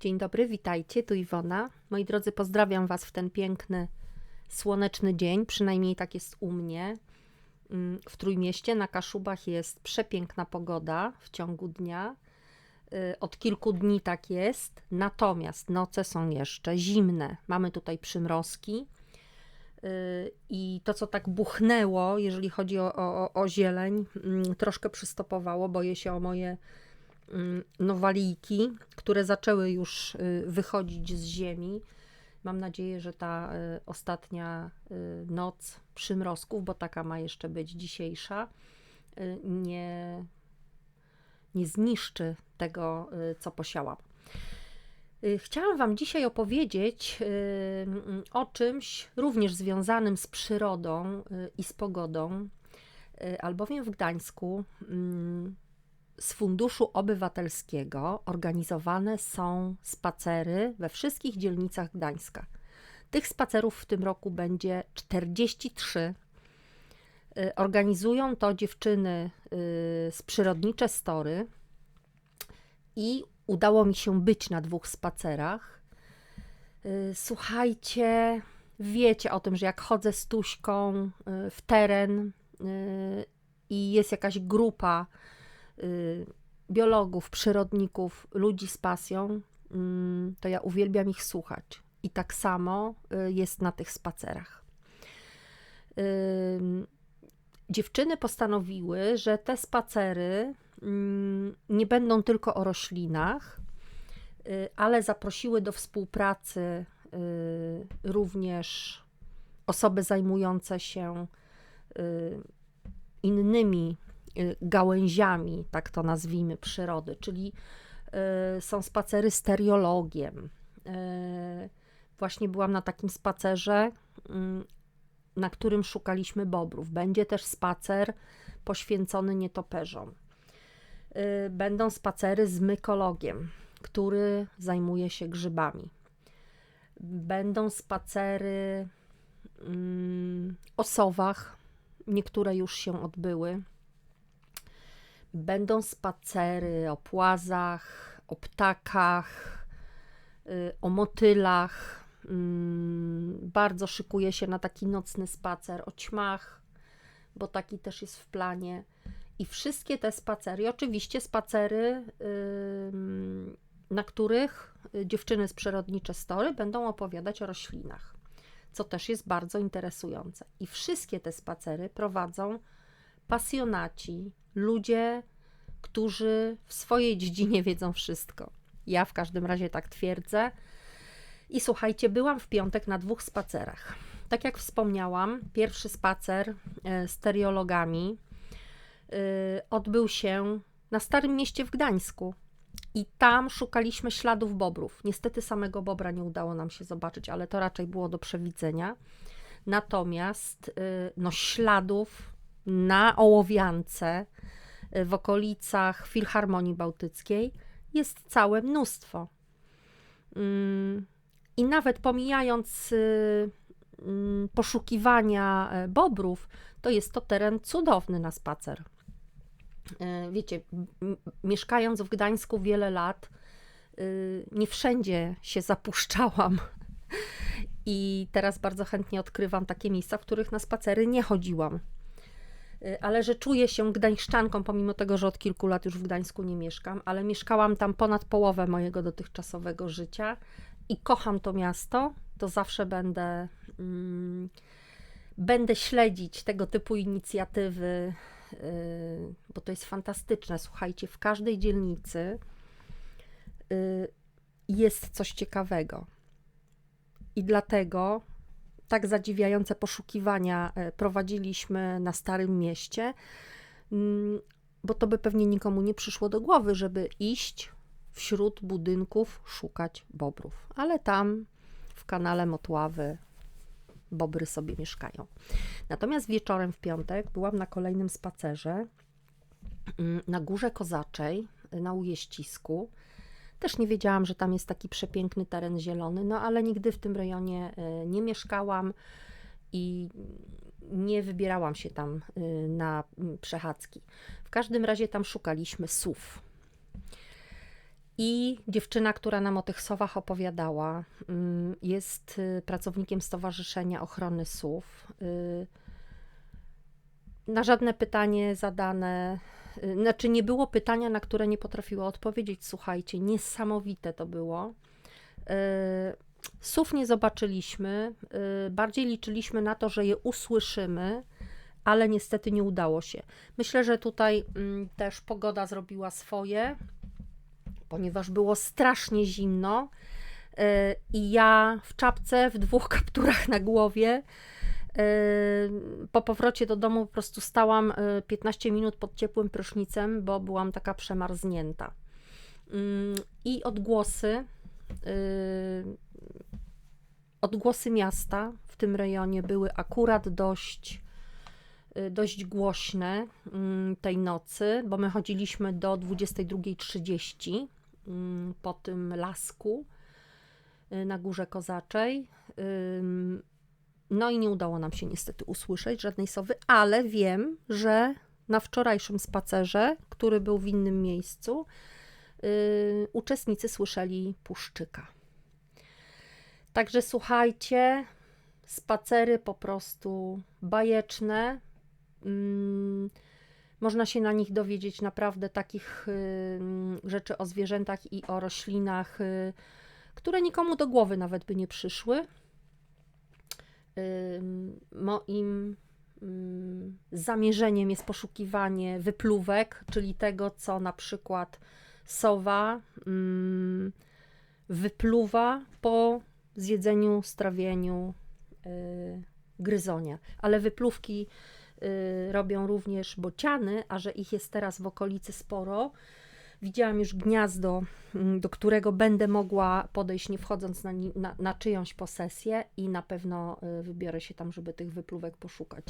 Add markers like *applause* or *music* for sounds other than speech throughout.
Dzień dobry, witajcie, tu Iwona. Moi drodzy, pozdrawiam Was w ten piękny, słoneczny dzień, przynajmniej tak jest u mnie. Mm, W Trójmieście na Kaszubach jest przepiękna pogoda w ciągu dnia. Y, Od kilku dni tak jest, natomiast noce są jeszcze zimne. Mamy tutaj przymrozki. Y, I to, co tak buchnęło, jeżeli chodzi o, o, o zieleń, mm, troszkę przystopowało. Boję się o moje nowalijki, które zaczęły już y, wychodzić z ziemi. Mam nadzieję, że ta y, ostatnia y, noc przymrozków, bo taka ma jeszcze być dzisiejsza, nie, nie zniszczy tego, co posiałam. Chciałam Wam dzisiaj opowiedzieć mm, o czymś również związanym z przyrodą i z pogodą, albowiem w Gdańsku mm, z Funduszu Obywatelskiego organizowane są spacery we wszystkich dzielnicach Gdańska. Tych spacerów w tym roku będzie 43. Y, Organizują to dziewczyny y, z Przyrodnicze Story i udało mi się być na dwóch spacerach. Y, Słuchajcie, wiecie o tym, że jak chodzę z Tuśką w teren i jest jakaś grupa biologów, przyrodników, ludzi z pasją, mm, to ja uwielbiam ich słuchać. I tak samo y, jest na tych spacerach. Ym, Dziewczyny postanowiły, że te spacery mm, nie będą tylko o roślinach, y, ale zaprosiły do współpracy y, również osoby zajmujące się y, innymi y, gałęziami, tak to nazwijmy, przyrody, czyli y, są spacery z. Y, Właśnie byłam na takim spacerze, mm, na którym szukaliśmy bobrów. Będzie też spacer poświęcony nietoperzom. Y, Będą spacery z mykologiem, który zajmuje się grzybami. Będą spacery mm, o sowach, niektóre już się odbyły. Będą spacery o płazach, o ptakach, y, o motylach. Mm, Bardzo szykuję się na taki nocny spacer o ćmach, bo taki też jest w planie. I wszystkie te spacery, oczywiście spacery, na których dziewczyny z Przyrodnicze Story będą opowiadać o roślinach, co też jest bardzo interesujące. I wszystkie te spacery prowadzą pasjonaci, ludzie, którzy w swojej dziedzinie wiedzą wszystko. Ja w każdym razie tak twierdzę. I słuchajcie, byłam w piątek na dwóch spacerach. Tak jak wspomniałam, pierwszy spacer e, z teriologami y, odbył się na Starym Mieście w Gdańsku. I tam szukaliśmy śladów bobrów. Niestety samego bobra nie udało nam się zobaczyć, ale to raczej było do przewidzenia. Natomiast y, no, śladów na ołowiance y, w okolicach Filharmonii Bałtyckiej jest całe mnóstwo. Mm, I nawet pomijając y, mm, poszukiwania e, bobrów, to jest to teren cudowny na spacer. E, Wiecie, mieszkając w Gdańsku wiele lat, y, nie wszędzie się zapuszczałam. I teraz bardzo chętnie odkrywam takie miejsca, w których na spacery nie chodziłam. Y, Ale że czuję się gdańszczanką, pomimo tego, że od kilku lat już w Gdańsku nie mieszkam, ale mieszkałam tam ponad połowę mojego dotychczasowego życia i kocham to miasto, to zawsze będę, mm, będę śledzić tego typu inicjatywy, yy, bo to jest fantastyczne. Słuchajcie, w każdej dzielnicy yy, jest coś ciekawego. I dlatego tak zadziwiające poszukiwania e, prowadziliśmy na Starym Mieście, mm, bo to by pewnie nikomu nie przyszło do głowy, żeby iść wśród budynków szukać bobrów. Ale tam w kanale Motławy bobry sobie mieszkają. Natomiast wieczorem w piątek byłam na kolejnym spacerze mm, na Górze Kozaczej, na Ujeścisku. Też nie wiedziałam, że tam jest taki przepiękny teren zielony, no ale nigdy w tym rejonie e, nie mieszkałam i nie wybierałam się tam e, na mm, przechadzki. W każdym razie tam szukaliśmy sów. I dziewczyna, która nam o tych sowach opowiadała, mm, jest y, pracownikiem Stowarzyszenia Ochrony Sów. Na żadne pytanie zadane, znaczy nie było pytania, na które nie potrafiła odpowiedzieć. Słuchajcie, niesamowite to było. Sów nie zobaczyliśmy, bardziej liczyliśmy na to, że je usłyszymy, ale niestety nie udało się. Myślę, że tutaj mm, też pogoda zrobiła swoje ponieważ było strasznie zimno e, i ja w czapce, w dwóch kapturach na głowie. Po powrocie do domu po prostu stałam 15 e, minut pod ciepłym prysznicem, bo byłam taka przemarznięta. I odgłosy, odgłosy miasta w tym rejonie były akurat dość, dość głośne tej nocy, bo my chodziliśmy do 22.30 Mm, po tym lasku y, na Górze Kozaczej. No i nie udało nam się niestety usłyszeć żadnej sowy, ale wiem, że na wczorajszym spacerze, który był w innym miejscu, y, uczestnicy słyszeli puszczyka. Także słuchajcie, spacery po prostu bajeczne. Można się na nich dowiedzieć naprawdę takich y, rzeczy o zwierzętach i o roślinach, y, które nikomu do głowy nawet by nie przyszły. Moim zamierzeniem jest poszukiwanie wypluwek, czyli tego, co na przykład sowa wypluwa po zjedzeniu, strawieniu y, gryzonia. Ale wypluwki Y, robią również bociany, a że ich jest teraz w okolicy sporo. Widziałam już gniazdo, mm, do którego będę mogła podejść, nie wchodząc na, na, na czyjąś posesję, i na pewno y, wybiorę się tam, żeby tych wypluwek poszukać,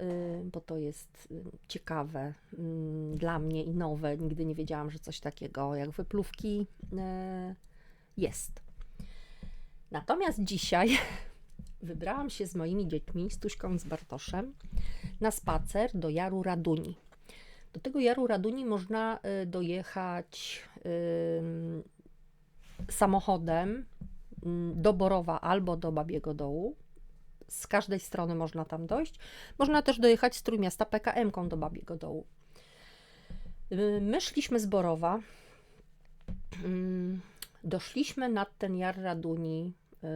y, bo to jest ciekawe mm, dla mnie i nowe. Nigdy nie wiedziałam, że coś takiego jak wypluwki jest. Natomiast dzisiaj *laughs* wybrałam się z moimi dziećmi, z Tuśką i z Bartoszem, na spacer do Jaru Raduni. Do tego Jaru Raduni można y, dojechać samochodem mm, do Borowa albo do Babiego Dołu. Z każdej strony można tam dojść. Można też dojechać z Trójmiasta PKM-ką do Babiego Dołu. My szliśmy z Borowa. Doszliśmy nad ten Jar Raduni y,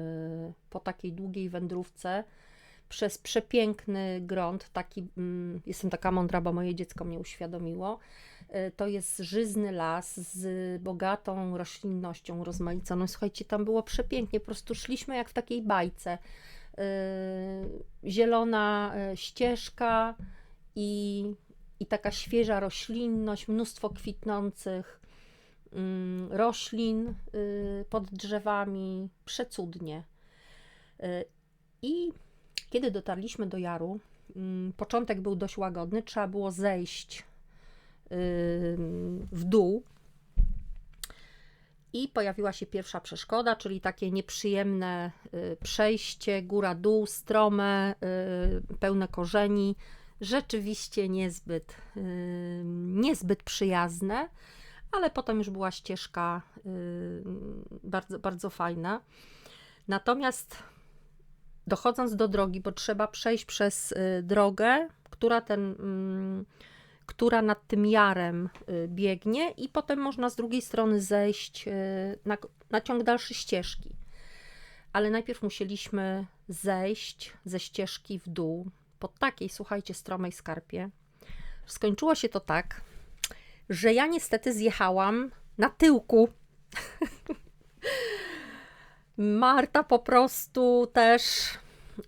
po takiej długiej wędrówce przez przepiękny grunt, taki, mm, jestem taka mądra, bo moje dziecko mnie uświadomiło, y, to jest żyzny las z bogatą roślinnością rozmaiconą. Słuchajcie, tam było przepięknie, po prostu szliśmy jak w takiej bajce. Y, zielona y, ścieżka i, i taka świeża roślinność, mnóstwo kwitnących mm, roślin pod drzewami, przecudnie. I kiedy dotarliśmy do Jaru, mm, początek był dość łagodny, trzeba było zejść w dół. I pojawiła się pierwsza przeszkoda, czyli takie nieprzyjemne y, przejście, góra-dół, strome, y, pełne korzeni. Rzeczywiście niezbyt, niezbyt przyjazne, ale potem już była ścieżka bardzo, bardzo fajna. Natomiast dochodząc do drogi, bo trzeba przejść przez y, drogę, która ten, mm, która nad tym jarem y, biegnie i potem można z drugiej strony zejść y, na, na ciąg dalszy ścieżki. Ale najpierw musieliśmy zejść ze ścieżki w dół po takiej, słuchajcie, stromej skarpie. Skończyło się to tak, że ja niestety zjechałam na tyłku. *laughs* Marta po prostu też yy,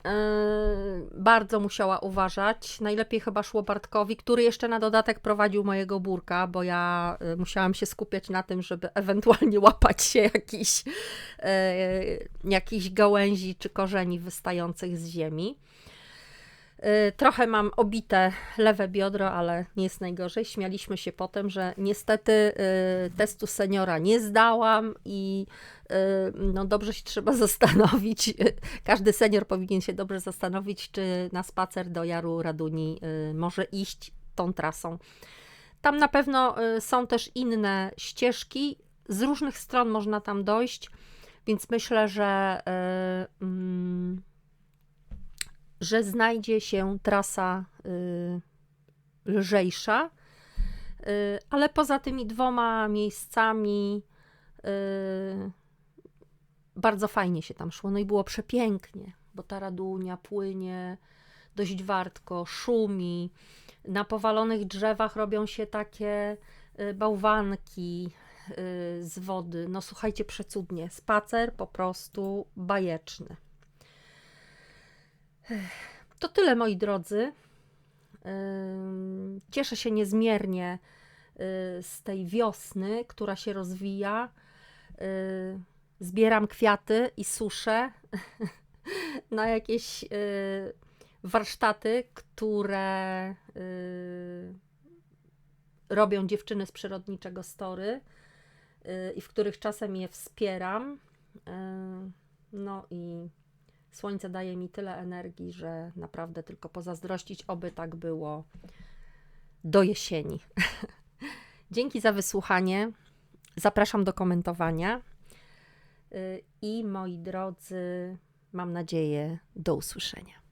bardzo musiała uważać. Najlepiej chyba szło Bartkowi, który jeszcze na dodatek prowadził mojego burka, bo ja yy, musiałam się skupiać na tym, żeby ewentualnie łapać się yy, jakichś gałęzi czy korzeni wystających z ziemi. Y, trochę mam obite lewe biodro, ale nie jest najgorzej. Śmialiśmy się potem, że niestety y, testu seniora nie zdałam i y, no dobrze się trzeba *laughs* zastanowić. Każdy senior powinien się dobrze zastanowić, czy na spacer do Jaru Raduni może iść tą trasą. Tam na pewno są też inne ścieżki, z różnych stron można tam dojść, więc myślę, że, y, mm, że znajdzie się trasa y, lżejsza. Y, ale poza tymi dwoma miejscami y, bardzo fajnie się tam szło. No i było przepięknie, bo ta radunia płynie dość wartko, szumi. Na powalonych drzewach robią się takie bałwanki z wody. No słuchajcie, przecudnie. Spacer po prostu bajeczny. To tyle, moi drodzy. Cieszę się niezmiernie y, z tej wiosny, która się rozwija. Y, Zbieram kwiaty i suszę *laughs* na jakieś y, warsztaty, które robią dziewczyny z przyrodniczego story i w których czasem je wspieram. No i słońce daje mi tyle energii, że naprawdę tylko pozazdrościć, oby tak było do jesieni. *laughs* Dzięki za wysłuchanie. Zapraszam do komentowania. Y, I moi drodzy, mam nadzieję, do usłyszenia.